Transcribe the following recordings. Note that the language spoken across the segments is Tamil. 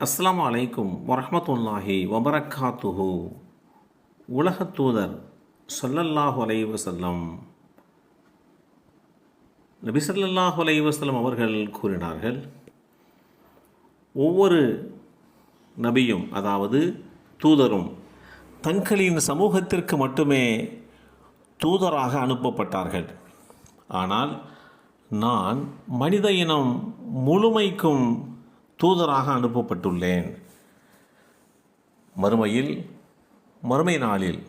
அஸ்லாம் அலைக்கும் வரமத்துல்லாஹி வபரக்காத்துஹு. உலகத் தூதர் சொல்லல்லாஹு அலைவசல்லம் நபிசல்லாஹு அலைவசல்லம் அவர்கள் கூறினார்கள் ஒவ்வொரு நபியும் அதாவது தூதரும் தங்களின் சமூகத்திற்கு மட்டுமே தூதராக அனுப்பப்பட்டார்கள். ஆனால் நான் மனித இனம் முழுமைக்கும் தூதராக அனுப்பப்பட்டுள்ளேன். மறுமையில் மறுமை நாளில்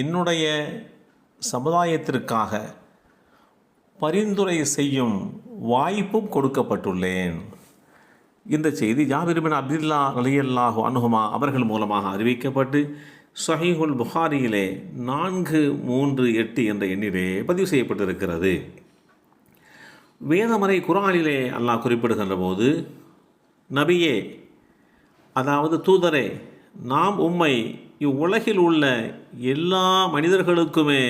என்னுடைய சமுதாயத்திற்காக பரிந்துரை செய்யும் வாய்ப்பும் கொடுக்கப்பட்டுள்ளேன். இந்த செய்தி ஜாபிர்பின் அப்துல்லா அலியல்லாஹு அனுகுமா அவர்கள் மூலமாக அறிவிக்கப்பட்டு சஹீஹுல் புகாரியிலே நான்கு மூன்று எட்டு என்ற எண்ணிலே பதிவு செய்யப்பட்டிருக்கிறது. வேதமறை குரானிலே அல்லாஹ் குறிப்பிடுகின்ற போது நபியே அதாவது தூதரே நாம் உம்மை இவ்வுலகில் உள்ள எல்லா மனிதர்களுக்குமே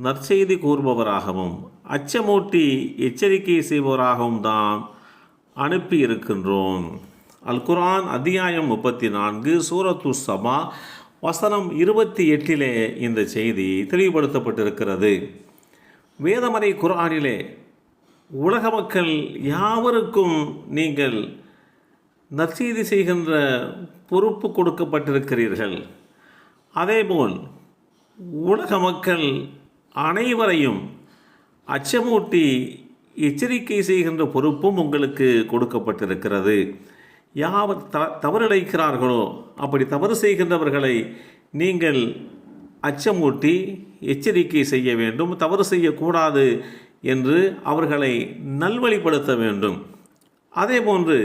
நற்செய்தி கூறுபவராகவும் அச்சமூட்டி எச்சரிக்கை செய்பவராகவும் தான் அனுப்பி இருக்கின்றோம் அல் குர்ஆன் அத்தியாயம் முப்பத்தி நான்கு சூரத்து சபா வசனம் இருபத்தி எட்டிலே இந்த செய்தி தெளிவுபடுத்தப்பட்டிருக்கிறது. வேதமறை குரானிலே உலக மக்கள் யாவருக்கும் நீங்கள் நற்செய்தி செய்கின்ற பொறுப்பு கொடுக்கப்பட்டிருக்கிறீர்கள். அதேபோல் உலக மக்கள் அனைவரையும் அச்சமூட்டி எச்சரிக்கை செய்கின்ற பொறுப்பும் உங்களுக்கு கொடுக்கப்பட்டிருக்கிறது. யாவர் த தவறிழைக்கிறார்களோ அப்படி தவறு செய்கின்றவர்களை நீங்கள் அச்சமூட்டி எச்சரிக்கை செய்ய வேண்டும் தவறு செய்யக்கூடாது என்று அவர்களை நல்வழிப்படுத்த வேண்டும். அதேபோன்று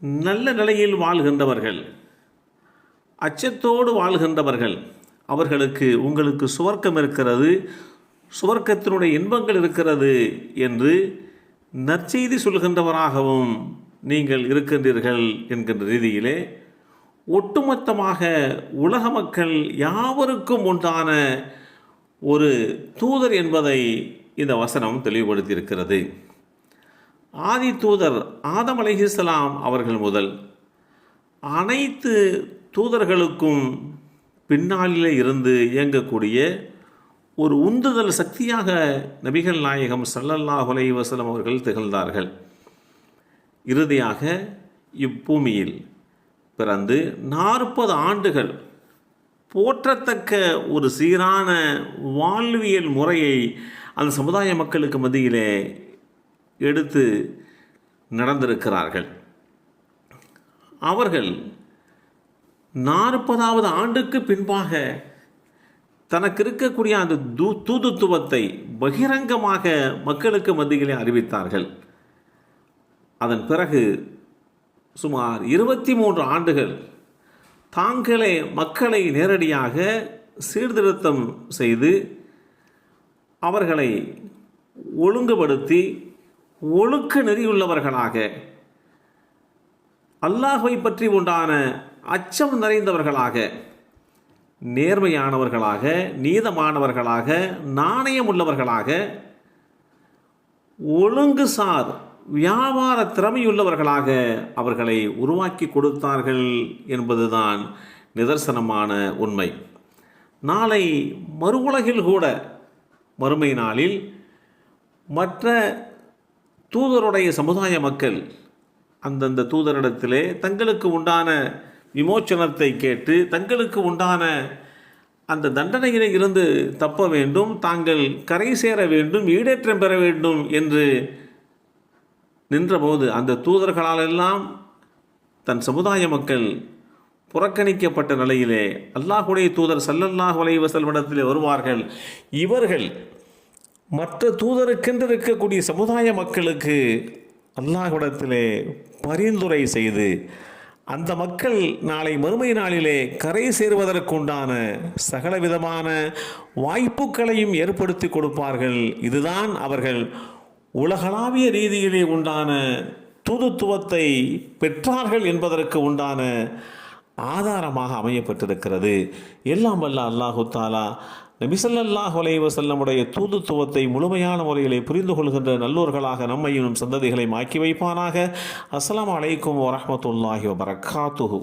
நல்ல நிலையில் வாழ்கின்றவர்கள் அச்சத்தோடு வாழ்கின்றவர்கள் அவர்களுக்கு உங்களுக்கு சுவர்க்கம் இருக்கிறது சுவர்க்கத்தினுடைய இன்பங்கள் இருக்கிறது என்று நற்செய்தி சொல்கின்றவராகவும் நீங்கள் இருக்கின்றீர்கள் என்கின்ற ரீதியிலே ஒட்டுமொத்தமாக உலக மக்கள் யாவருக்கும் உண்டான ஒரு தூதர் என்பதை இந்த வசனம் தெளிவுபடுத்தியிருக்கிறது. ஆதி தூதர் ஆதம் அலைஹிஸ்லாம் அவர்கள் முதல். அனைத்து தூதர்களுக்கும் பின்னாளில் இருந்து இயங்கக்கூடிய ஒரு உந்துதல் சக்தியாக நபிகள் நாயகம் சல்லல்லாஹ் அலைஹி அவர்கள் திகழ்ந்தார்கள். இறுதியாக இப்பூமியில் பிறந்து நாற்பது ஆண்டுகள் போற்றத்தக்க ஒரு சீரான வாழ்வியல் முறையை அந்த சமுதாய மக்களுக்கு மத்தியிலே எடுத்து நடந்திருக்கிறார்கள். அவர்கள் நாற்பதாவது ஆண்டுக்கு பின்பாக தனக்கு இருக்கக்கூடிய அந்த தூ தூதுத்துவத்தை பகிரங்கமாக மக்களுக்கு மத்தியிலே அறிவித்தார்கள். அதன் பிறகு சுமார் இருபத்தி மூன்று ஆண்டுகள் தாங்களே மக்களை நேரடியாக சீர்திருத்தம் செய்து அவர்களை ஒழுங்குபடுத்தி ஒழுக்க நெறியுள்ளவர்களாக. அல்லாஹை பற்றி உண்டான அச்சம் நிறைந்தவர்களாக. நேர்மையானவர்களாக நீதமானவர்களாக நாணயம் உள்ளவர்களாக ஒழுங்கு சார் வியாபார திறமையுள்ளவர்களாக அவர்களை உருவாக்கி கொடுத்தார்கள் என்பதுதான் நிதர்சனமான உண்மை. நாளை மறு உலகில் கூட மறுமை நாளில் மற்ற தூதருடைய சமுதாய மக்கள் அந்தந்த தூதரிடத்திலே தங்களுக்கு உண்டான விமோச்சனத்தை கேட்டு தங்களுக்கு உண்டான அந்த தண்டனையிலே இருந்து தப்ப வேண்டும் தாங்கள் கரை சேர வேண்டும் ஈடேற்றம் பெற வேண்டும் என்று நின்றபோது அந்த தூதர்களாலெல்லாம் தன் சமுதாய மக்கள் புறக்கணிக்கப்பட்ட நிலையிலே அல்லாஹுடைய தூதர் சல்லல்லாஹ் வலைவசல்விடத்திலே வருவார்கள். இவர்கள் மற்ற தூதருக்கென்று இருக்கக்கூடிய சமுதாய மக்களுக்கு அல்லாஹ்விடத்திலே பரிந்துரை செய்து அந்த மக்கள் நாளை மறுமை நாளிலே கரை சேருவதற்குண்டான சகலவிதமான வாய்ப்புகளையும் ஏற்படுத்தி கொடுப்பார்கள். இதுதான் அவர்கள் உலகளாவிய ரீதியிலே உண்டான தூதுத்துவத்தை பெற்றார்கள் என்பதற்கு உண்டான ஆதாரமாக அமையப்பட்டிருக்கிறது. எல்லாம் வல்ல அல்லாஹு தாலா நபிசல்லாஹ் வலைவசல்லமுடைய தூதுத்துவத்தை முழுமையான முறையிலே புரிந்து கொள்கின்ற நல்லோர்களாக நம்மையும் சந்ததிகளை மாக்கி வைப்பானாக. அஸ்லாம் அலைக்கும் வரமத்துல்லாஹி வபரகாத்துஹு